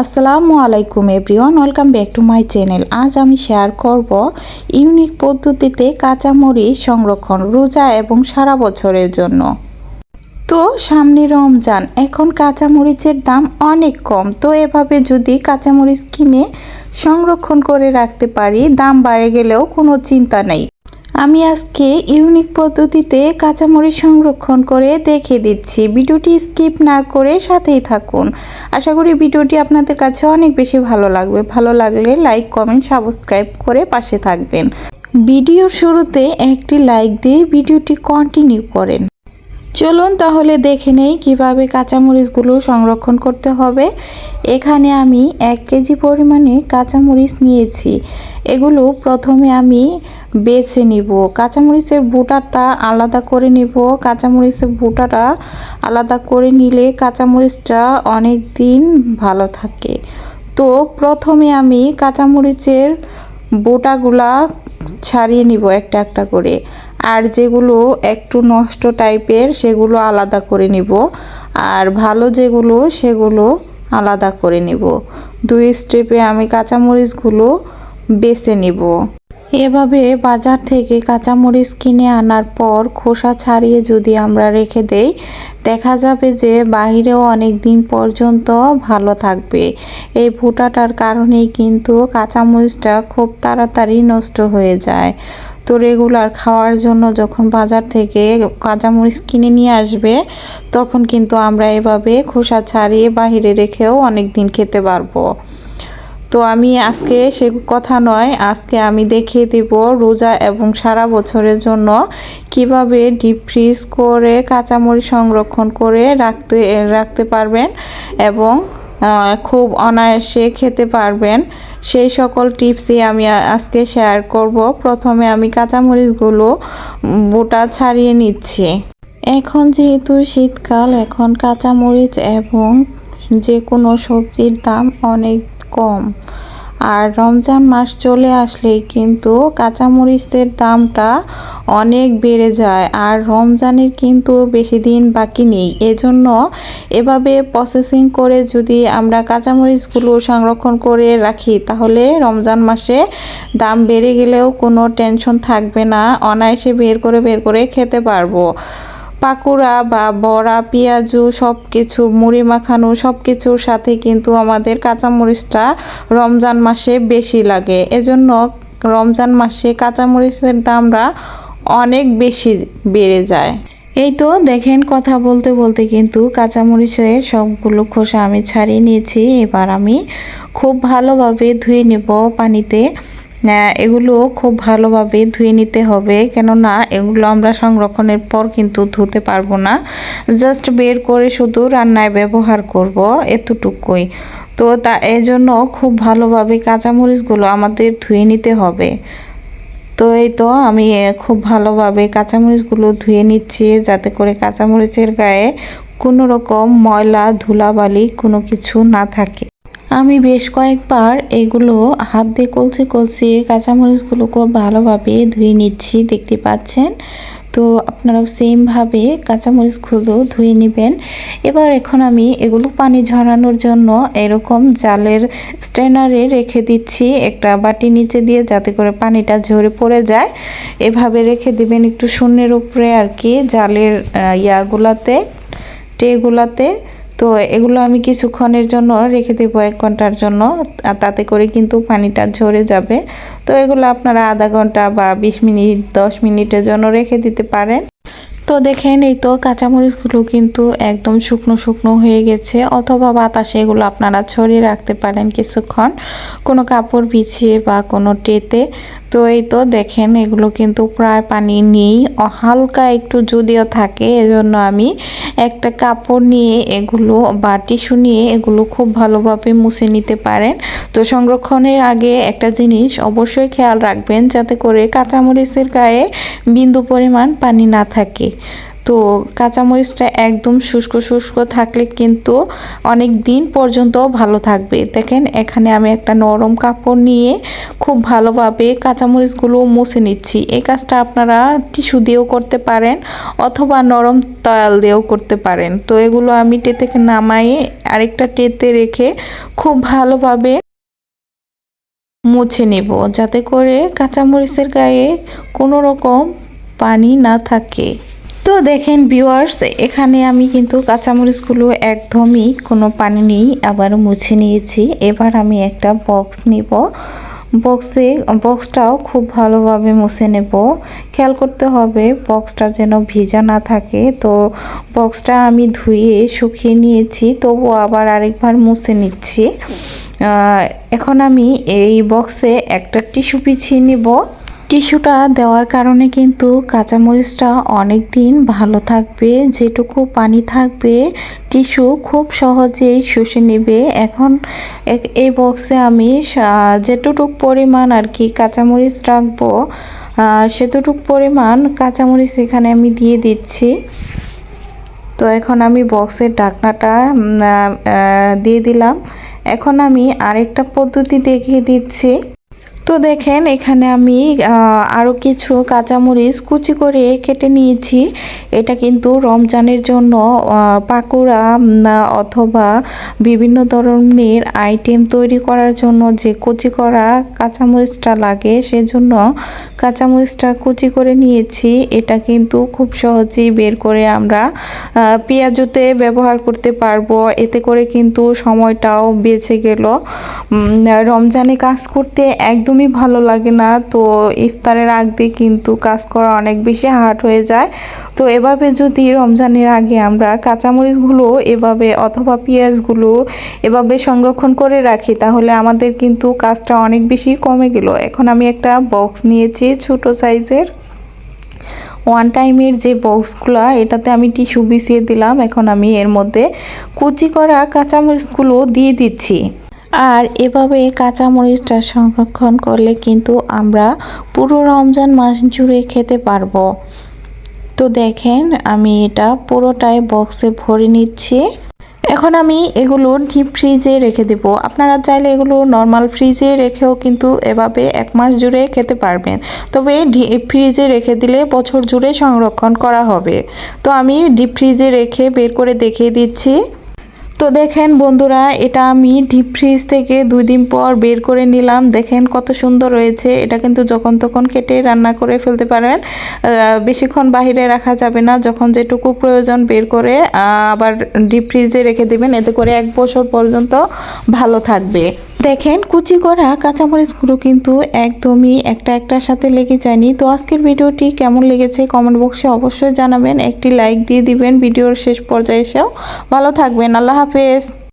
আসসালামু আলাইকুম everyone, welcome back to my channel. আজ আমি শেয়ার করব ইউনিক পদ্ধতিতে কাঁচামরিচ সংরক্ষণ রোজা এবং সারা বছরের জন্য। তো, সামনে রমজান, এখন কাঁচামরিচের দাম অনেক কম। তো, এভাবে যদি কাঁচামরিচ কিনে সংরক্ষণ করে রাখতে পারি, দাম বাড়ে গেলেও কোনো চিন্তা নেই। আমি আজকে ইউনিক পদ্ধতিতে কাঁচামরিচ সংরক্ষণ করে দেখে দিচ্ছি। ভিডিওটি স্কিপ না করে সাথেই থাকুন। আশা করি ভিডিওটি আপনাদের কাছে অনেক বেশি ভালো লাগবে। ভালো লাগলে লাইক, কমেন্ট, সাবস্ক্রাইব করে পাশে থাকবেন। ভিডিওর শুরুতে একটি লাইক দিয়ে ভিডিওটি কন্টিনিউ করেন। চলুন তাহলে দেখে নেই কীভাবে কাঁচামরিচগুলো সংরক্ষণ করতে হবে। এখানে আমি এক কেজি পরিমাণে কাঁচামরিচ নিয়েছি। এগুলো প্রথমে আমি বেছে নিব। কাঁচামরিচের বুটাটা আলাদা করে নিব। কাঁচামরিচের বুটাটা আলাদা করে নিলে কাঁচামরিচটা অনেক দিন ভালো থাকে। তো প্রথমে আমি কাঁচামরিচের বোটাগুলা ছাড়িয়ে নিব একটা একটা করে। আর যেগুলো একটু নষ্ট টাইপের, সেগুলো আলাদা করে নিব। আর ভালো যেগুলো, সেগুলো আলাদা করে নিব। দুই স্টেপে আমি কাঁচামরিচগুলো বেছে নিব। এভাবে বাজার থেকে কাঁচামরিচ কিনে আনার পর খোসা ছাড়িয়ে যদি আমরা রেখে দেই, দেখা যাবে যে বাহিরেও অনেক দিন পর্যন্ত ভালো থাকবে। এই ফুটাটার কারণেই কিন্তু কাঁচামরিচটা খুব তাড়াতাড়ি নষ্ট হয়ে যায়। তো রেগুলার খাওয়ার জন্য যখন বাজার থেকে কাঁচামরিচ কিনে নিয়ে আসবে, তখন কিন্তু আমরা এভাবে খোসা ছাড়িয়ে বাহিরে রেখেও অনেক দিন খেতে পারব। তো আমি আজকে সে কথা নয়, আজকে আমি দেখিয়ে দেব রোজা এবং সারা বছরের জন্য কীভাবে ডিপ ফ্রিজ করে কাঁচামরিচ সংরক্ষণ করে রাখতে রাখতে পারবেন এবং খুব অনায়াসে খেতে পারবেন। সেই সকল টিপসই আমি আজকে শেয়ার করব। প্রথমে আমি কাঁচামরিচগুলো বোটা ছাড়িয়ে নিচ্ছি। এখন যেহেতু শীতকাল, এখন কাঁচামরিচ এবং যে কোনো সবজির দাম অনেক কম। আর রমজান মাস চলে আসলেই কিন্তু কাঁচামরিচের দামটা অনেক বেড়ে যায় আর রমজানের কিন্তু বেশি দিন বাকি নেই। এজন্য এভাবে প্রসেসিং করে যদি আমরা কাঁচামরিচগুলো সংরক্ষণ করে রাখি, তাহলে রমজান মাসে দাম বেড়ে গেলেও কোনো টেনশন থাকবে না। অনায়াসে বের করে বের করে খেতে পারব। পাকুড়া বা বড়া, পেঁয়াজু সব কিছু মুড়ি মাখানো সব কিছুর সাথে কিন্তু আমাদের কাঁচামরিচটা রমজান মাসে বেশি লাগে। এজন্য রমজান মাসে কাঁচামরিচের দামটা অনেক বেশি বেড়ে যায়। এই তো দেখেন কথা বলতে বলতে কিন্তু কাঁচামরিচের সবগুলো খোসা আমি ছাড়িয়ে নিয়েছি। এবার আমি খুব ভালোভাবে ধুয়ে নেব পানিতে। এগুলো খুব ভালোভাবে ধুয়ে নিতে হবে। কেননা এগুলো আমরা সংরক্ষণের পর কিন্তু ধুতে পারব না। জাস্ট বের করে শুধু রান্নায় ব্যবহার করব এতটুকুই। তো তা, এজন্য খুব ভালোভাবে কাঁচামরিচগুলো আমাদের ধুয়ে নিতে হবে। তো এই তো আমি খুব ভালোভাবে কাঁচামরিচগুলো ধুয়ে নিচ্ছি যাতে করে কাঁচামরিচের গায়ে কোনো রকম ময়লা, ধুলাবালি কোনো কিছু না থাকে। আমি বেশ কয়েকবার এগুলো হাত দিয়ে কলসি কলসি কাঁচামরিচগুলো খুব ভালোভাবে ধুয়ে নিচ্ছি, দেখতে পাচ্ছেন? তো আপনারাও সেমভাবে কাঁচামরিচগুলো ধুয়ে নেবেন। এবার এখন আমি এগুলো পানি ঝরানোর জন্য এরকম জালের স্ট্রেনারে রেখে দিচ্ছি। একটা বাটি নিচে দিয়ে যাতে করে পানিটা ঝরে পড়ে যায়। এভাবে রেখে দিবেন একটু শূন্যের উপরে আর কি, জালের ইয়াগুলাতে টেগুলাতে তো এগুলো আমি কিছুক্ষণের জন্য রেখে দেবো এক ঘণ্টার জন্য তাতে করে কিন্তু পানিটা ঝরে যাবে। তো এগুলো আপনারা আধা ঘণ্টা বা বিশ মিনিট, দশ মিনিটের জন্য রেখে দিতে পারেন। তো দেখেন, এই তো কাঁচামরিচগুলো কিন্তু একদম শুকনো শুকনো হয়ে গেছে, অথবা বাতাসে এগুলো আপনারা ছড়িয়ে রাখতে পারেন কিছুক্ষণ। কোনো কাপড় বিছিয়ে বা কোনো টেতে তো এই তো দেখেন, এগুলো কিন্তু প্রায় পানি নেই হালকা একটু যদিও থাকে, এজন্য আমি একটা কাপড় নিয়ে এগুলো বা টিস্যু নিয়ে এগুলো খুব ভালোভাবে মুছে নিতে পারেন। তো সংরক্ষণের আগে একটা জিনিস অবশ্যই খেয়াল রাখবেন, যাতে করে কাঁচামরিচের গায়ে বিন্দু পরিমাণ পানি না থাকে। তো কাঁচামরিচটা একদম শুষ্ক শুষ্ক থাকলে কিন্তু অনেক দিন পর্যন্ত ভালো থাকবে। দেখেন, এখানে আমি একটা নরম কাপড় নিয়ে খুব ভালোভাবে কাঁচামরিচগুলো মুছে নিচ্ছি। এই কাজটা আপনারা টিস্যু দিয়েও করতে পারেন অথবা নরম তয়াল দিয়েও করতে পারেন। তো এগুলো আমি টে থেকে নামাই আরেকটা টেতে রেখে খুব ভালোভাবে মুছে নেব যাতে করে কাঁচামরিচের গায়ে কোনো রকম পানি না থাকে। তো দেখেন ভিউয়ার্স এখানে আমি কিন্তু কাঁচামরিচগুলো একদমই কোনো পানি নেই, আবার মুছে নিয়েছি। এবার আমি একটা বক্স নিব। বক্সে বক্সটাও খুব ভালোভাবে মুছে নেব। খেয়াল করতে হবে বক্সটা যেন ভিজা না থাকে। তো বক্সটা আমি ধুয়ে শুকিয়ে নিয়েছি, তবু আবার আরেকবার মুছে নিচ্ছি। এখন আমি এই বক্সে একটা টিস্যু পিছিয়ে নেব। টিস্যুটা দেওয়ার কারণে কিন্তু কাঁচামরিচটা অনেক দিন ভালো থাকবে, যেটুকু পানি থাকবে, টিস্যু খুব সহজেই শুষে নেবে। এখন এই বক্সে আমি যেটুকু পরিমাণ আর কি কাঁচামরিচ রাখব সেতটুক পরিমাণ কাঁচামরিচ এখানে আমি দিয়ে দিচ্ছি। তো এখন আমি বক্সের ঢাকনাটা দিয়ে দিলাম। এখন আমি আরেকটা পদ্ধতি দেখিয়ে দিচ্ছি। তো দেখেন, এখানে আমি আরও কিছু কাঁচামরিচ কুচি করে কেটে নিয়েছি। এটা কিন্তু রমজানের জন্য পাকুড়া অথবা বিভিন্ন ধরনের আইটেম তৈরি করার জন্য যে কুচি করা কাঁচামরিচটা লাগে, সেজন্য কাঁচামরিচটা কুচি করে নিয়েছি। এটা কিন্তু খুব সহজেই বের করে আমরা পেঁয়াজুতে ব্যবহার করতে পারব। এতে করে কিন্তু সময়টাও বেঁচে গেল। রমজানে কাজ করতে একদমই একদমই ভালো লাগে না। তো ইফতারের আগ দিয়ে কিন্তু কাজ করা অনেক বেশি হার্ড হয়ে যায়। তো এভাবে যদি রমজানের আগে আমরা কাঁচামরিচগুলো এভাবে অথবা পেঁয়াজগুলো এভাবে সংরক্ষণ করে রাখি, তাহলে আমাদের কিন্তু কাজটা অনেক বেশি কমে গেল। এখন আমি একটা বক্স নিয়েছি ছোট সাইজের। ওয়ান টাইমের যে বক্সগুলো এটাতে আমি টিস্যু বিছিয়ে দিলাম। এখন আমি এর মধ্যে কুচি করা কাঁচামরিচগুলো দিয়ে দিচ্ছি। আর এভাবে কাঁচামরিচটা সংরক্ষণ করলে কিন্তু আমরা পুরো রমজান মাস জুড়ে খেতে পারব। তো দেখেন, আমি এটা পুরোটাই বক্সে ভরে নিচ্ছি। এখন আমি এগুলো ডিপ ফ্রিজে রেখে দেব। আপনারা চাইলে এগুলো নর্মাল ফ্রিজে রেখেও কিন্তু এভাবে এক মাস জুড়ে খেতে পারবেন। তবে ডিপ ফ্রিজে রেখে দিলে বছর জুড়ে সংরক্ষণ করা হবে। তো আমি ডিপ ফ্রিজে রেখে বের করে দেখিয়ে দিচ্ছি। তো দেখেন বন্ধুরা, এটা আমি ডিপ ফ্রিজ থেকে দুই দিন পর বের করে নিলাম। দেখেন কত সুন্দর রয়েছে। এটা কিন্তু যখন তখন কেটে রান্না করে ফেলতে পারেন বেশিক্ষণ বাহিরে রাখা যাবে না। যখন যেটুকু প্রয়োজন বের করে আবার ডিপ ফ্রিজে রেখে দেবেন। এতে করে এক বছর পর্যন্ত ভালো থাকবে। দেখেন, কুচি করা কাঁচামরিচগুলো কিন্তু একদমই একটা একটার সাথে লেগে যায়নি। তো আজকের ভিডিওটি কেমন লেগেছে কমেন্ট বক্সে অবশ্যই জানাবেন। একটি লাইক দিয়ে দিবেন ভিডিওর শেষ পর্যায়ে এসেও। ভালো থাকবেন। আল্লাহ হাফেজ।